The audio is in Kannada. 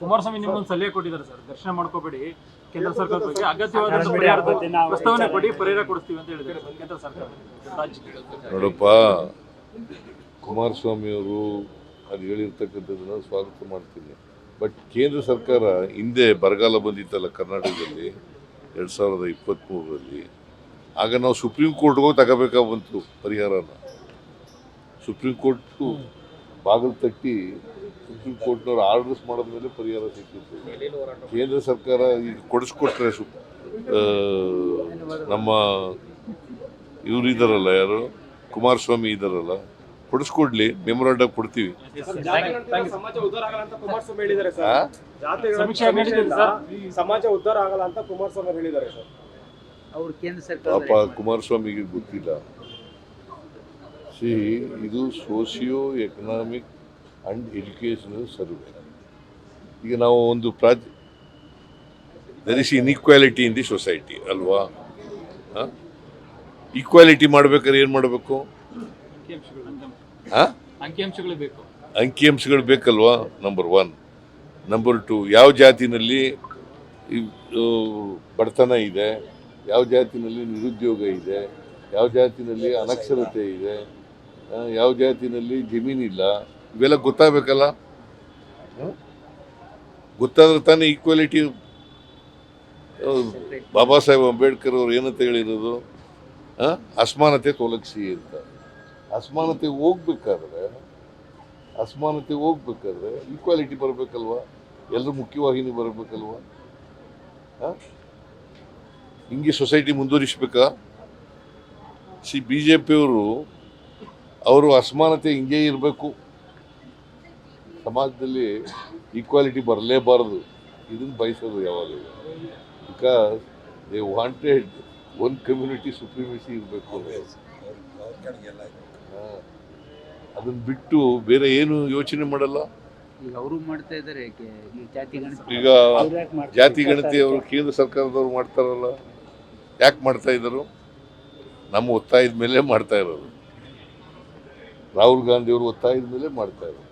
ಕುಮಾರಸ್ವಾಮಿ ನಿಮ್ಮೊಂದು ಸಲಹೆ ಕೊಟ್ಟಿದ್ದಾರೆ ಸರ್. ದರ್ಶನ ಮಾಡ್ಕೋಬೇಡಿ. ಕೇಂದ್ರ ಸರ್ಕಾರದ ಬಗ್ಗೆ ಅಗತ್ಯವಾದ ಪರಿಹಾರದ ಪ್ರಸ್ತಾವನೆ ಕೊಡಿ ಪರಿಹಾರ ಕೊಡಿಸ್ತೀವಿ ಅಂತ ಹೇಳಿದ್ದಾರೆ ಕೇಂದ್ರ ಸರ್ಕಾರ. ನೋಡಪ್ಪ ಕುಮಾರಸ್ವಾಮಿ ಅವರು ಅದು ಹೇಳಿರ್ತಕ್ಕಂಥದ್ದನ್ನ ಸ್ವಾಗತ ಮಾಡ್ತೀನಿ. ಬಟ್ ಕೇಂದ್ರ ಸರ್ಕಾರ ಹಿಂದೆ ಬರಗಾಲ ಬಂದಿತ್ತಲ್ಲ ಕರ್ನಾಟಕದಲ್ಲಿ ಎರಡು ಸಾವಿರದ ಇಪ್ಪತ್ತ್ಮೂರರಲ್ಲಿ ಆಗ ನಾವು ಸುಪ್ರೀಂ ಕೋರ್ಟ್ಗೆ ತಗೋಬೇಕಾಗ ತಗೋಬೇಕಾಗಿ ಬಂತು ಪರಿಹಾರನ. ಸುಪ್ರೀಂ ಕೋರ್ಟು ಬಾಗಿಲು ತಟ್ಟಿ ಸುಪ್ರೀಂ ಕೋರ್ಟ್ನವ್ರು ಆರ್ಡರ್ಸ್ ಮಾಡಿದ ಮೇಲೆ ಪರಿಹಾರ ಸಿಕ್ಕಿತ್ತು. ಕೇಂದ್ರ ಸರ್ಕಾರ ಈಗ ಕೊಡಿಸ್ಕೊಟ್ರೆ ಸು ನಮ್ಮ ಇವರು ಇದ್ದಾರಲ್ಲ ಯಾರು? ಕುಮಾರಸ್ವಾಮಿ ಇದ್ದಾರಲ್ಲ ಕೊಡಿಸ್ಕೊಡ್ಲಿ ಮೆಮೊರಾಂಡಮ್ ಕೊಡ್ತೀವಿ. ಸಮಾಜ ಉದ್ಧಾರ ಆಗಲ್ಲ ಅಂತ ಕುಮಾರಸ್ವಾಮಿ ಹೇಳಿದ್ದಾರೆ ಆ? ಸರ್ ಜಾತಿಗಳ ಸಮೀಕ್ಷೆ ನಡೆದಿದೆ ಸರ್. ಸಮಾಜ ಉದ್ಧಾರ ಆಗಲ್ಲ ಅಂತ ಕುಮಾರಸ್ವಾಮಿ ಹೇಳಿದ್ದಾರೆ ಸರ್. ಅವ್ರು ಕೇಂದ್ರ ಪಾಪ ಸರ್ಕಾರ ಕುಮಾರಸ್ವಾಮಿಗೆ ಗೊತ್ತಿಲ್ಲ. ಸಿ ಇದು socio economic and educational survey. ಈಗ ನಾವು ಒಂದು ಪ್ರಾಜ್ there is inequality in the society ಅಲ್ವಾ? ಈಕ್ವಾಲಿಟಿ ಮಾಡ್ಬೇಕಾದ್ರೆ ಏನು ಮಾಡಬೇಕು? ಅಂಕಿಅಂಶಗಳು ಬೇಕಲ್ವಾ? ನಂಬರ್ ಒನ್ ನಂಬರ್ ಟು ಯಾವ ಜಾತಿನಲ್ಲಿ ಬಡತನ ಇದೆ? ಯಾವ ಜಾತಿನಲ್ಲಿ ನಿರುದ್ಯೋಗ ಇದೆ? ಯಾವ ಜಾತಿನಲ್ಲಿ ಅನಕ್ಷರತೆ ಇದೆ? ಯಾವ ಜಾತಿನಲ್ಲಿ ಜಮೀನಿಲ್ಲ ಇವೆಲ್ಲ ಗೊತ್ತಾಗಬೇಕಲ್ಲ? ಗೊತ್ತಾದ್ರೆ ತಾನೇ ಈಕ್ವಾಲಿಟಿ ಬಾಬಾ ಸಾಹೇಬ್ ಅಂಬೇಡ್ಕರ್ ಅವ್ರು ಏನಂತ ಹೇಳಿರೋದು? ಅಸಮಾನತೆ ತೊಲಗಿಸಿ ಅಂತ. ಅಸಮಾನತೆ ಹೋಗ್ಬೇಕಾದ್ರೆ ಅಸಮಾನತೆ ಹೋಗ್ಬೇಕಾದ್ರೆ ಈಕ್ವಾಲಿಟಿ ಬರಬೇಕಲ್ವಾ? ಎಲ್ಲರೂ ಮುಖ್ಯವಾಹಿನಿ ಬರಬೇಕಲ್ವಾ? ಹಿಂಗೆ ಸೊಸೈಟಿ ಮುಂದುವರಿಸ್ಬೇಕಾ? ಸಿ ಬಿ ಜೆ ಪಿಯವರು ಅವರು ಅಸಮಾನತೆ ಹಿಂಗೆ ಇರಬೇಕು. ಸಮಾಜದಲ್ಲಿ ಈಕ್ವಾಲಿಟಿ ಬರಲೇಬಾರದು. ಇದನ್ನು ಬಯಸೋದು ಯಾವಾಗ because they wanted one community supremacy ಇರಬೇಕು ಅದನ್ನು ಬಿಟ್ಟು ಬೇರೆ ಏನು ಯೋಚನೆ ಮಾಡಲ್ಲ. ಈಗ ಅವರು ಮಾಡ್ತಾ ಇದ್ದಾರೆ ಈ ಜಾತಿ ಗಣತಿ ಈಗ ಜಾತಿ ಗಣತಿ ಅವರು ಕೇಂದ್ರ ಸರ್ಕಾರದವರು ಮಾಡ್ತಾರಲ್ಲ. ಯಾಕೆ ಮಾಡ್ತಾ ಇದ್ದರು? ನಮ್ಮ ಒತ್ತಾಯದ ಮೇಲೆ ಮಾಡ್ತಾ ಇರೋದು. ರಾಹುಲ್ ಗಾಂಧಿ ಅವರು ಒತ್ತಾಯದ ಮೇಲೆ ಮಾಡ್ತಾ ಇರೋದು